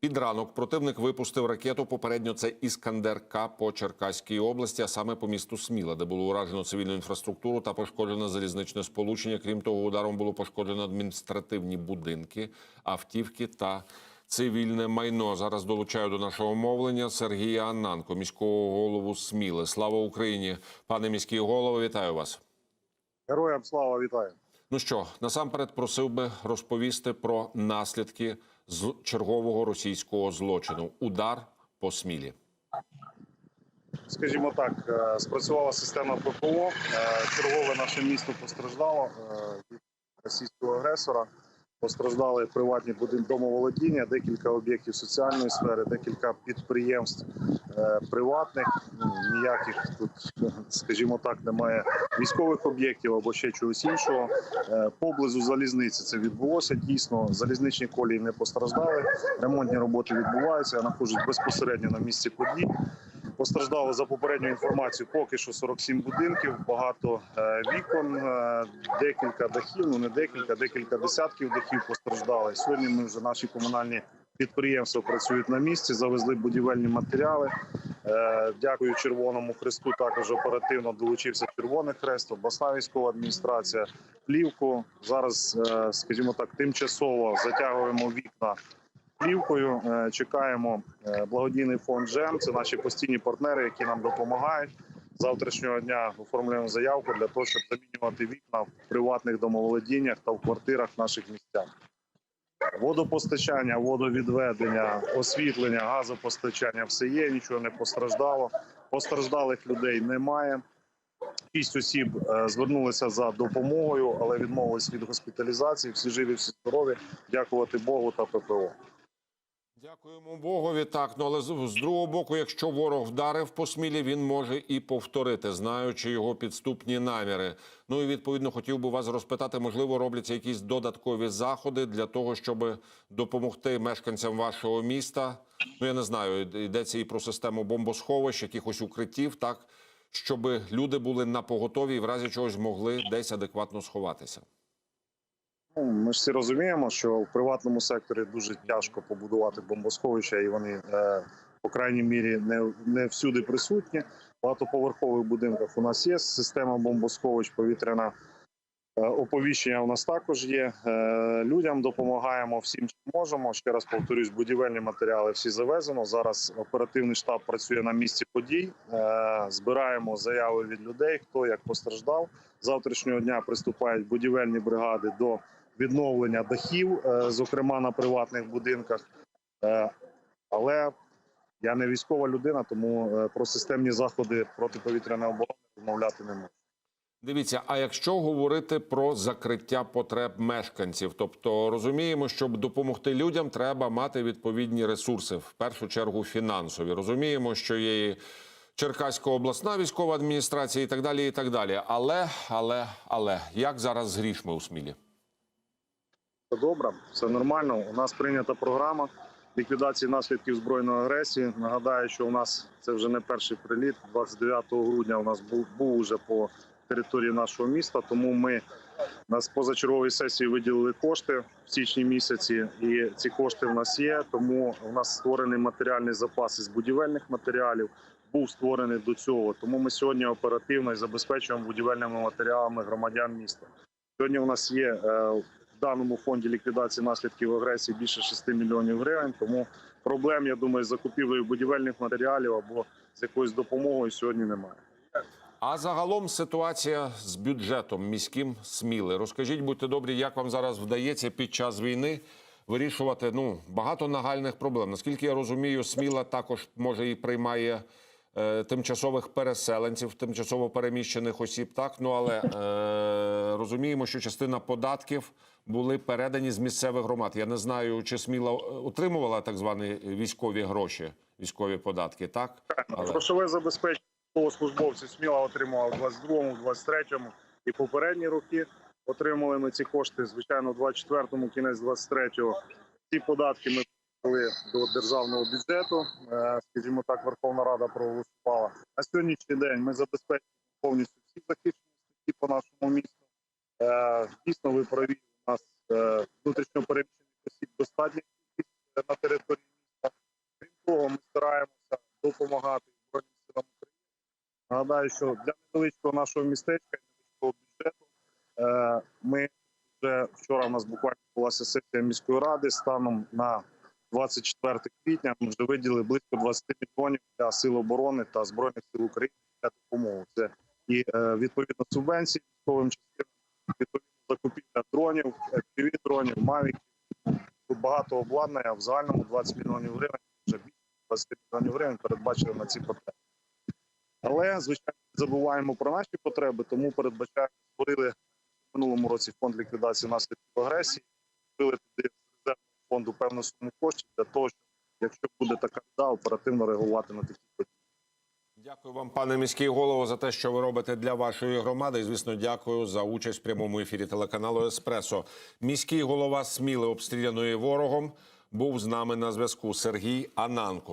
Під ранок противник випустив ракету. Попередньо це Іскандер К по Черкаській області, а саме по місту Сміла, де було уражено цивільну інфраструктуру та пошкоджено залізничне сполучення. Крім того, ударом було пошкоджено адміністративні будинки, автівки та цивільне майно. Зараз долучаю до нашого мовлення Сергія Аннанко, міського голову Сміли. Слава Україні, пане міський голово, вітаю вас. Героям слава вітаю. Ну що, насамперед просив би розповісти про наслідки з чергового російського злочину удар по смілі. Скажімо так, е, спрацювала система ППО. е, Чергове наше місто постраждало е, від російського агресора. Постраждали приватні будинки домоволодіння, декілька об'єктів соціальної сфери, декілька підприємств е, приватних. Ну, Ніяких тут, скажімо так, немає військових об'єктів або ще чогось іншого. Е, Поблизу залізниці це відбулося. Дійсно, залізничні колії не постраждали. Ремонтні роботи відбуваються. Я знаходжусь безпосередньо на місці подій. Постраждало за попередньою інформацією поки що 47 будинків, багато е, вікон, е, декілька дахів, ну не декілька, декілька десятків дахів постраждали. Сьогодні ми вже наші комунальні підприємства працюють на місці, завезли будівельні матеріали. Е, Дякую Червоному Хресту. Також оперативно долучився Червоний Хрест, обласна військова адміністрація, плівку. Зараз, скажімо так, тимчасово затягуємо вікна плівкою. Е, Чекаємо е, благодійний фонд ЖЕМ. Це наші постійні партнери, які нам допомагають. Завтрашнього дня оформлюємо заявку для того, щоб замінювати вікна в приватних домоволодіннях та в квартирах наших містян. Водопостачання, водовідведення, освітлення, газопостачання все є, нічого не постраждало. Постраждалих людей немає. Шість осіб е, звернулися за допомогою, але відмовились від госпіталізації. Всі живі, всі здорові. Дякувати Богу та ППО. Дякуємо Богові. Так, ну але з, другого боку, якщо ворог вдарив по смілі, він може і повторити, знаючи його підступні наміри. Ну і відповідно хотів би вас розпитати, можливо, робляться якісь додаткові заходи для того, щоб допомогти мешканцям вашого міста. Ну я не знаю, йдеться і про систему бомбосховищ, якихось укриттів, так щоб люди були на поготові і в разі чогось могли десь адекватно сховатися. Ну, ми ж всі розуміємо, що в приватному секторі дуже тяжко побудувати бомбосховища, і вони е, по крайній мірі не, не всюди присутні. В багатоповерхових будинках у нас є система бомбосховищ, повітряна е, оповіщення. У нас також є. Е, людям допомагаємо всім, чим можемо. Ще раз повторюсь, будівельні матеріали всі завезено. Зараз оперативний штаб працює на місці подій. Збираємо заяви від людей, хто як постраждав. Завтрашнього дня приступають будівельні бригади до відновлення дахів, е, зокрема на приватних будинках. Е, Але я не військова людина, тому е, про системні заходи протиповітряної оборони розмовляти не можу. Дивіться, а якщо говорити про закриття потреб мешканців, тобто розуміємо, щоб допомогти людям, треба мати відповідні ресурси, в першу чергу фінансові. Розуміємо, що є і Черкаська обласна військова адміністрація і так далі. І так далі. Але, але, але як зараз з грішми у Смілі? Добре, все нормально. У нас прийнята програма ліквідації наслідків збройної агресії. Нагадаю, що у нас це вже не перший приліт. 29 грудня у нас був був уже по території нашого міста. Тому ми на позачерговій сесії виділили кошти в січні місяці, і ці кошти в нас є. Тому у нас створений матеріальний запас із будівельних матеріалів. Був створений до цього. Тому ми сьогодні оперативно і забезпечуємо будівельними матеріалами громадян міста. Сьогодні у нас є е, даному фонді ліквідації наслідків агресії більше 6 мільйонів гривень. Тому проблем, я думаю, з закупівлею будівельних матеріалів або з якоюсь допомогою сьогодні немає. А загалом ситуація з бюджетом міським Сміли. Розкажіть, будьте добрі, як вам зараз вдається під час війни вирішувати ну багато нагальних проблем. Наскільки я розумію, Сміла також може і приймає тимчасових переселенців, тимчасово переміщених осіб. Так ну але е, розуміємо, що частина податків були передані з місцевих громад. Я не знаю, чи Сміла отримувала так звані військові гроші, військові податки. Так але... Грошове забезпечення службовців сміло отримував у 22-му, 23-му і попередні роки. Отримали ми ці кошти, звичайно, у 24-му, кінець 23-го. Ці податки ми до державного бюджету. Е, Скажімо так, Верховна Рада проголосувала. На сьогоднішній день ми забезпечуємо повністю всі захищені статті по нашому місту. Е, Дійсно, ви праві, у нас е, внутрішньо переміщених осіб достатньо на території міста. Крім того, ми стараємося допомагати Збройним силам України. Нагадаю, що для невеличкого нашого містечка і невеличкого бюджету ми вже вчора у нас буквально була сесія міської ради станом на 24 квітня. Ми вже виділили близько 20 мільйонів для сил оборони та збройних сил України для допомоги. Це і е, відповідно субвенції військовим частинам, відповідно закупівля дронів, FPV дронів, мавіків. Багато обладнання в загальному 20 мільйонів гривень, вже більше 20 мільйонів гривень передбачили на ці потреби. Але звичайно не забуваємо про наші потреби, тому передбачаємо створили в минулому році фонд ліквідації наслідків агресії, створили туди фонду певну суму коштів для того, щоб якщо буде така да, оперативно реагувати на такі події. Дякую вам, пане міський голово, за те, що ви робите для вашої громади. І, звісно, дякую за участь в прямому ефірі телеканалу Еспресо. Міський голова Сміли, обстріляної ворогом, був з нами на зв'язку Сергій Ананко.